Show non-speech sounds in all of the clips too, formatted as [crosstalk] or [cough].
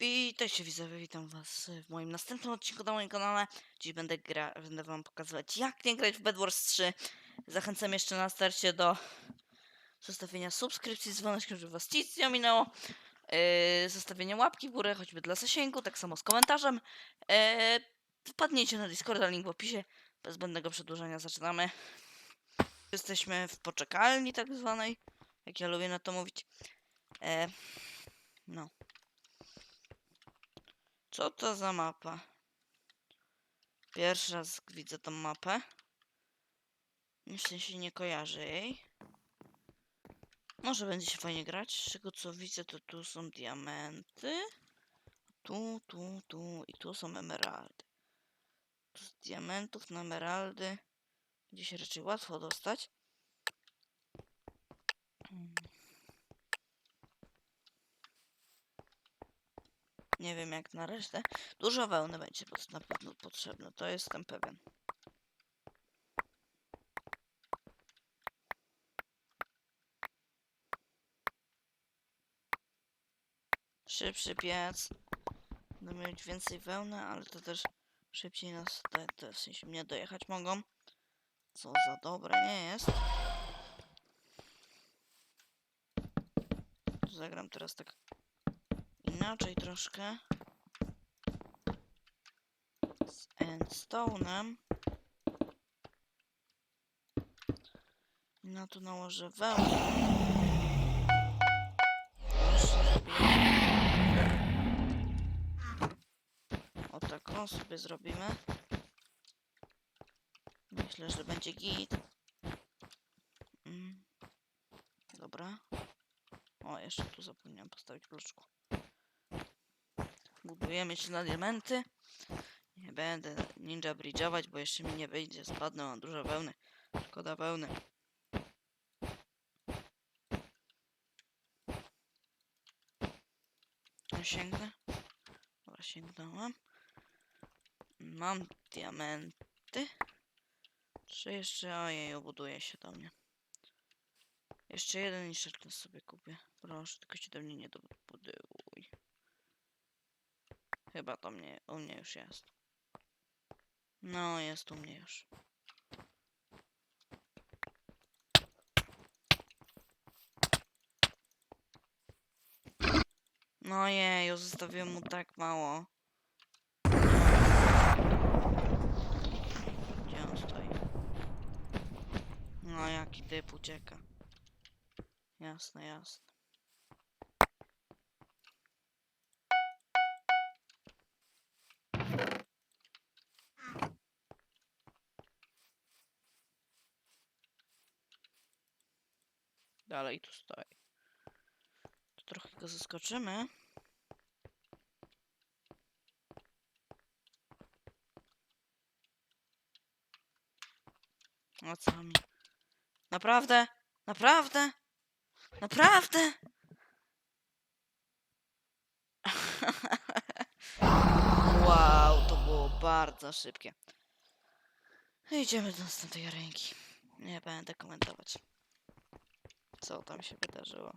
Witajcie widzowie, witam was w moim następnym odcinku na moim kanale. Dziś będę, gra, będę wam pokazywać jak nie grać w Bed Wars 3. Zachęcam jeszcze na starcie do zostawienia subskrypcji z dzwoneczkiem, żeby was nic nie ominęło. Yy, zostawienia łapki w górę, choćby dla zasięgu, tak samo z komentarzem. Yy, wpadnijcie na Discorda, link w opisie. Bez zbędnego przedłużenia zaczynamy. Jesteśmy w poczekalni tak zwanej, jak ja lubię na to mówić. Yy, no. Co to za mapa? Pierwszy raz widzę tą mapę. W sensie nie kojarzę jej. Może będzie się fajnie grać. Z tego co widzę, to tu są diamenty. Tu, tu, tu i tu są emeraldy. Z diamentów na emeraldy będzie się raczej łatwo dostać. Nie wiem jak na resztę. Dużo wełny będzie na pewno potrzebne, to jestem pewien. Szybszy piec. Będę mieć więcej wełny, ale to też szybciej nas, te, te, w sensie mnie dojechać mogą. Co za dobre nie jest. Zagram teraz tak inaczej troszkę. Z endstone'em. I na to nałożę wełnę. O taką sobie zrobimy. Myślę, że będzie git. Mm. Dobra. O, jeszcze tu zapomniałem postawić bloczku. Budujemy się na diamenty. Nie będę ninja bridge'ować, bo jeszcze mi nie wyjdzie. Spadnę, mam dużo wełny. Szkoda wełny. Sięgnę. Dobra, sięgnąłem. Mam diamenty. Czy jeszcze... Ojej, buduje się do mnie. Jeszcze jeden i sobie kupię. Proszę, tylko się do mnie nie dobuduj. Chyba to mnie, u mnie już jest. No, jest u mnie już. No jej, zostawiłem mu tak mało. Gdzie on stoi? No, jaki typ ucieka. Jasne, jasne. Dalej tu stoi. To trochę go zaskoczymy. O co mi? Naprawdę? Naprawdę? Naprawdę? [laughs] wow, to było bardzo szybkie. Idziemy do następnej ręki. Nie będę komentować. Co tam się wydarzyło?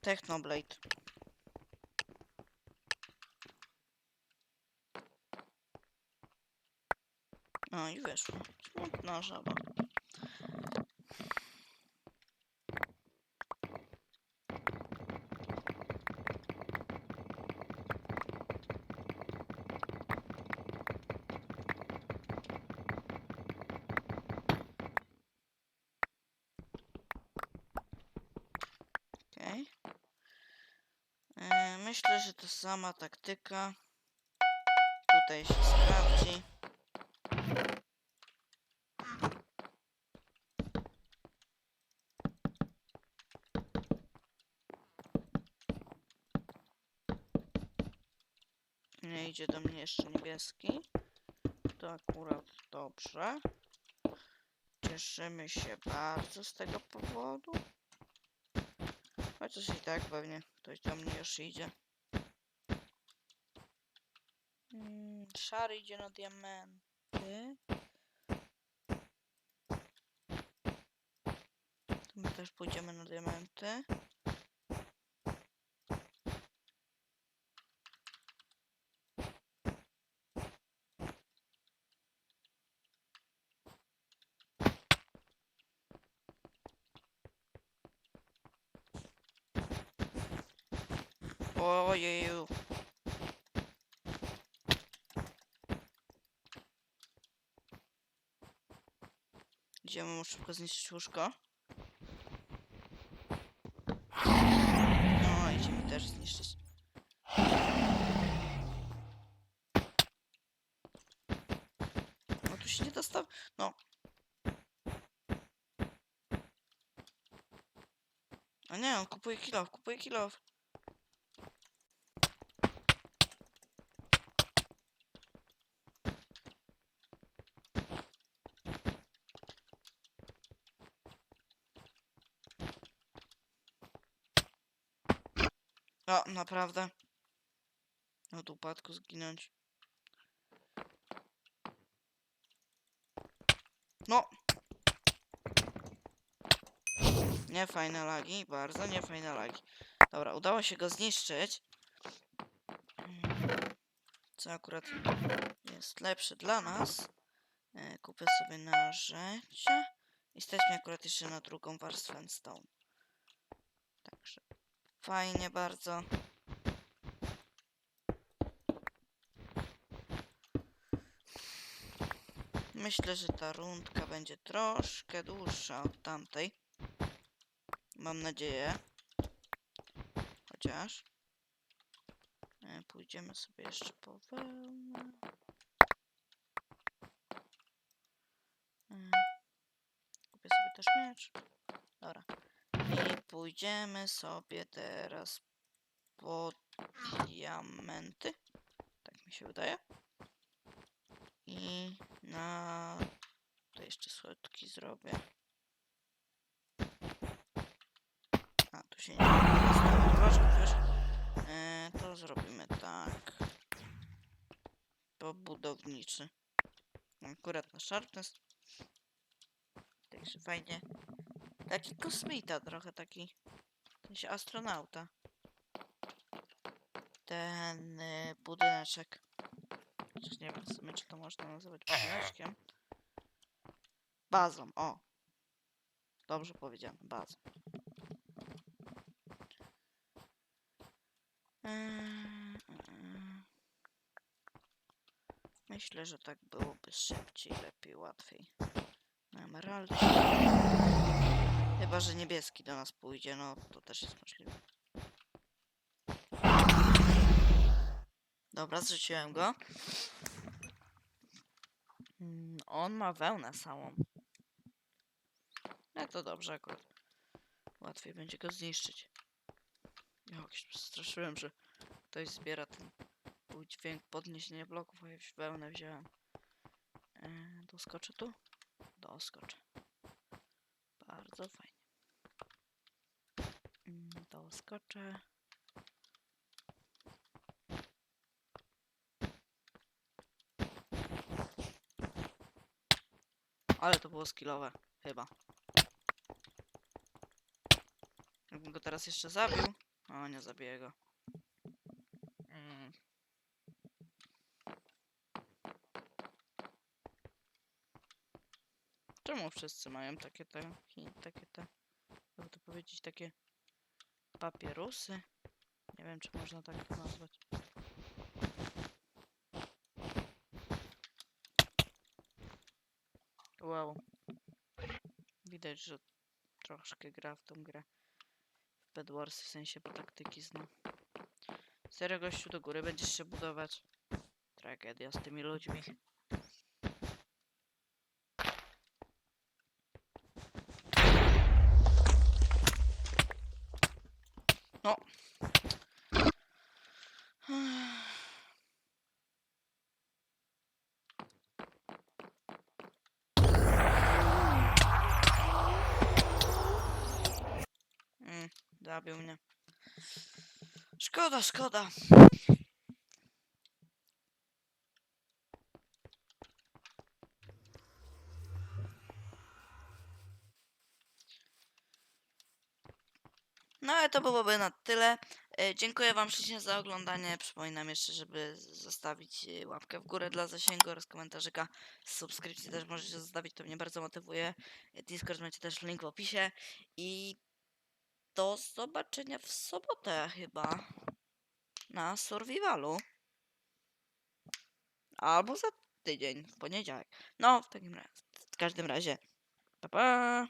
Technoblade. No i wyszło. Smutna żaba. Okej. E, Myślę, że to sama taktyka. Tutaj się sprawdzi. Nie idzie do mnie jeszcze niebieski. To akurat dobrze. Cieszymy się bardzo z tego powodu. Chociaż i tak pewnie ktoś do mnie już idzie. Mm, szary idzie na diamenty. My też pójdziemy na diamenty. Ojeju. Idziemy mu szybko zniszczyć łóżko. No, idzie mi też zniszczyć. No tu się nie dostaw... No. A nie, on kupuje kilof, kupuje. O, naprawdę. Od upadku zginąć. No! Niefajne lagi, bardzo niefajne lagi. Dobra, udało się go zniszczyć. Co akurat jest lepsze dla nas. E, Kupię sobie stać mnie akurat jeszcze na drugą warstwę stone. Fajnie bardzo. Myślę, że ta rundka będzie troszkę dłuższa od tamtej. Mam nadzieję. Chociaż. E, Pójdziemy sobie jeszcze po wełnę. E, Kupię sobie też miecz. Dobra. Pójdziemy sobie teraz po diamenty. Tak mi się wydaje. I na... To jeszcze słodki zrobię. A, tu się nie stawiać? E, to zrobimy tak. Pobudowniczy. Akurat na sharpness. Także fajnie. Taki kosmita trochę, taki... W sensie astronauta. Ten y, budyneczek. Chociaż nie wiem w sumie, czy to można nazywać budyneczkiem. Bazą, o. Dobrze powiedziałem, bazą. Eee. Myślę, że tak byłoby szybciej, lepiej, łatwiej. Na emeraldzie. Chyba, że niebieski do nas pójdzie, no to też jest możliwe. Dobra, zrzuciłem go. Mm, On ma wełnę samą. No to dobrze akurat. Łatwiej będzie go zniszczyć. Ja się przestraszyłem, że ktoś zbiera ten dźwięk podniesienia bloków, a ja już wełnę wziąłem. E, doskoczę tu? Doskoczę. Bardzo fajnie. Doskoczę. Ale to było skillowe, chyba. Jakbym go teraz jeszcze zabił. O, nie zabiję go. Mm. Czemu wszyscy mają takie te, takie te, jakby to powiedzieć, takie papierusy? Nie wiem, czy można tak to nazwać. Wow. Widać, że troszkę gra w tą grę. W Bedwars w sensie taktyki zna. Serio gościu do góry będziesz się budować. Tragedia z tymi ludźmi. No. Mm, zabił mnie. Szkoda, szkoda. No ale to byłoby na tyle. E, Dziękuję Wam ślicznie za oglądanie. Przypominam jeszcze, żeby zostawić e, łapkę w górę dla zasięgu oraz komentarzyka. Subskrypcji też możecie zostawić, to mnie bardzo motywuje. E, Discord macie też link w opisie. I do zobaczenia w sobotę chyba. na survivalu. Albo za tydzień, w poniedziałek. No, w takim razie. W każdym razie. Pa, pa.